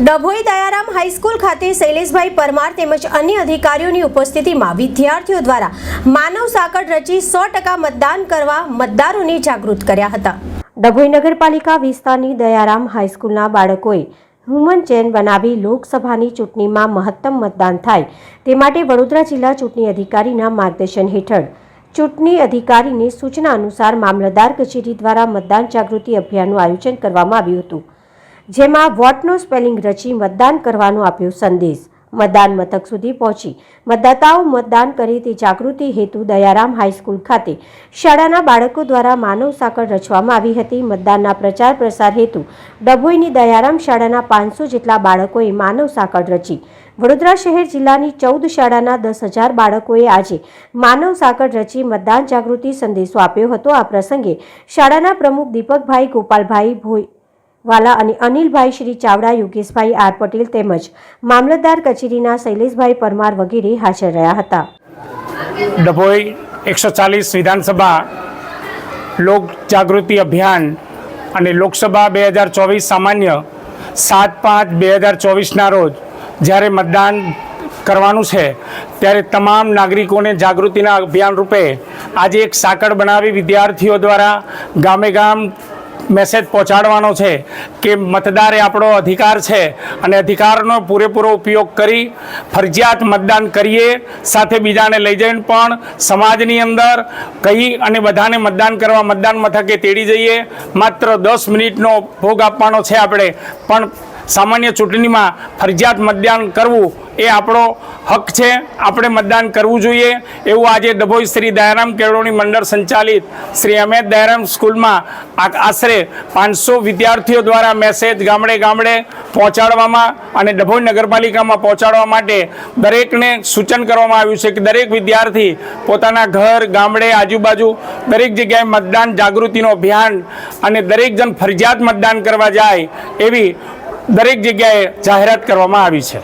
Dabhoi Dayaram high school ખાતે શૈલેષભાઈ પરમાર તેમજ અન્ય અધિકારીઓની ઉપસ્થિતિમાં વિદ્યાર્થીઓ દ્વારા માનવ સાંકળ રચી સો ટકા મતદાન કરવા મતદારોને જાગૃત કર્યા હતા. ડભોઈ નગરપાલિકા વિસ્તારની દયારામ હાઈસ્કૂલના બાળકોએ હ્યુમન ચેન બનાવી લોકસભાની ચૂંટણીમાં મહત્તમ મતદાન થાય તે માટે વડોદરા જિલ્લા ચૂંટણી અધિકારીના માર્ગદર્શન હેઠળ ચૂંટણી અધિકારીની સૂચના અનુસાર મામલતદાર કચેરી દ્વારા મતદાન જાગૃતિ અભિયાનનું આયોજન કરવામાં આવ્યું હતું. જેમાં વોટનો સ્પેલિંગ રચી મતદાન કરવાનો આપ્યો સંદેશ. મતદાન મથક સુધી પહોંચી. મતદાતાઓ મતદાન કરી તે જાગૃતિ હેતુ દયારામ હાઈસ્કૂલ ખાતે શાળાના બાળકો દ્વારા માનવ સાંકળ રચવામાં આવી હતી. મતદાનના પ્રચાર પ્રસાર હેતુ ડભોઈની દયારામ શાળાના પાંચસો જેટલા બાળકોએ માનવ સાંકળ રચી. વડોદરા શહેર જિલ્લાની ચૌદ શાળાના દસ હજાર બાળકોએ આજે માનવ સાંકળ રચી મતદાન જાગૃતિ સંદેશો આપ્યો હતો. આ પ્રસંગે શાળાના પ્રમુખ દીપકભાઈ ગોપાલભાઈ ભોઈ વાલા અને અનિલભાઈ શ્રી ચાવડા, યોગેશભાઈ આર પટેલ તેમજ મામલતદાર કચેરીના શૈલેષભાઈ પરમાર વગેરે હાજર રહ્યા હતા. ડભોઈ એકસો ચાલીસ વિધાનસભા લોક જાગૃતિ અભિયાન અને લોકસભા બે હજાર ચોવીસ સામાન્ય સાત પાંચ બે હજાર ચોવીસના રોજ જ્યારે મતદાન કરવાનું છે, ત્યારે તમામ નાગરિકોને જાગૃતિના અભિયાન રૂપે આજે એક સાંકળ બનાવી વિદ્યાર્થીઓ દ્વારા ગામે ગામ મેસેજ પહોંચાડવાનો છે કે મતદાર એ આપણો અધિકાર છે અને અધિકારનો પૂરેપૂરો ઉપયોગ કરી ફરજિયાત મતદાન કરીએ. સાથે બીજાને લઈ જઈને પણ સમાજની અંદર કહી અને બધાને મતદાન કરવા મતદાન મથકે તેડી જઈએ. માત્ર દસ મિનિટનો ભોગ આપવાનો છે આપણે. પણ સામાન્ય ચૂંટણીમાં ફરજિયાત મતદાન કરવું એ આપણો હક છે. આપણે મતદાન કરવું જોઈએ. એવું આજે ડભોઈ શ્રી દયારામ કેળવણી મંડળ સંચાલિત શ્રી અમેદ દયારામ સ્કૂલમાં આશરે પાંચસો વિદ્યાર્થીઓ દ્વારા મેસેજ ગામડે ગામડે પહોંચાડવામાં અને ડભોઈ નગરપાલિકામાં પહોંચાડવા માટે દરેકને સૂચન કરવામાં આવ્યું છે કે દરેક વિદ્યાર્થી પોતાના ઘર, ગામડે, આજુબાજુ દરેક જગ્યાએ મતદાન જાગૃતિનો અભિયાન અને દરેક જણ ફરજિયાત મતદાન કરવા જાય એવી દરેક જગ્યાએ જાહેરાત કરવામાં આવી છે.